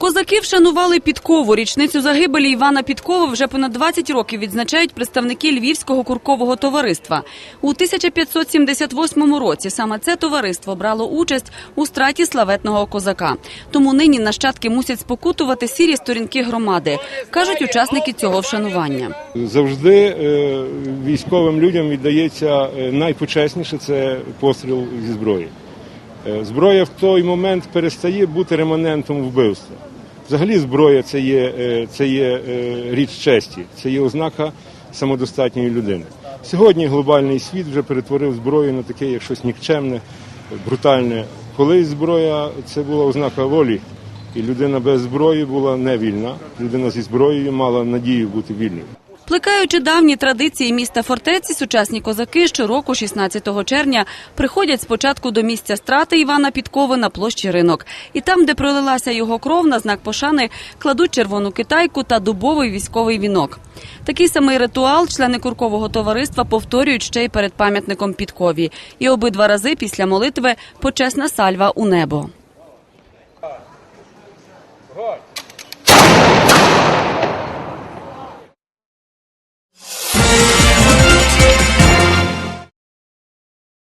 Козаки вшанували Підкову. Річницю загибелі Івана Підкова вже понад 20 років відзначають представники Львівського куркового товариства. У 1578 році саме це товариство брало участь у страті славетного козака. Тому нині нащадки мусять спокутувати сірі сторінки громади, кажуть учасники цього вшанування. Завжди е, військовим людям віддається е, найпочесніше це постріл зі зброї. Е, Зброя в той момент перестає бути реманентом вбивства. Взагалі, зброя це є, е, це є е, річ честі, це є ознака самодостатньої людини. Сьогодні глобальний світ вже перетворив зброю на таке, як щось нікчемне, брутальне. Колись зброя це була ознака волі, і людина без зброї була невільна. Людина зі зброєю мала надію бути вільною. Плекаючи давні традиції міста фортеці, сучасні козаки щороку, 16 червня, приходять спочатку до місця страти Івана Підкови на площі ринок. І там, де пролилася його кров, на знак пошани кладуть червону китайку та дубовий військовий вінок. Такий самий ритуал члени куркового товариства повторюють ще й перед пам'ятником Підкові. І обидва рази після молитви почесна сальва у небо.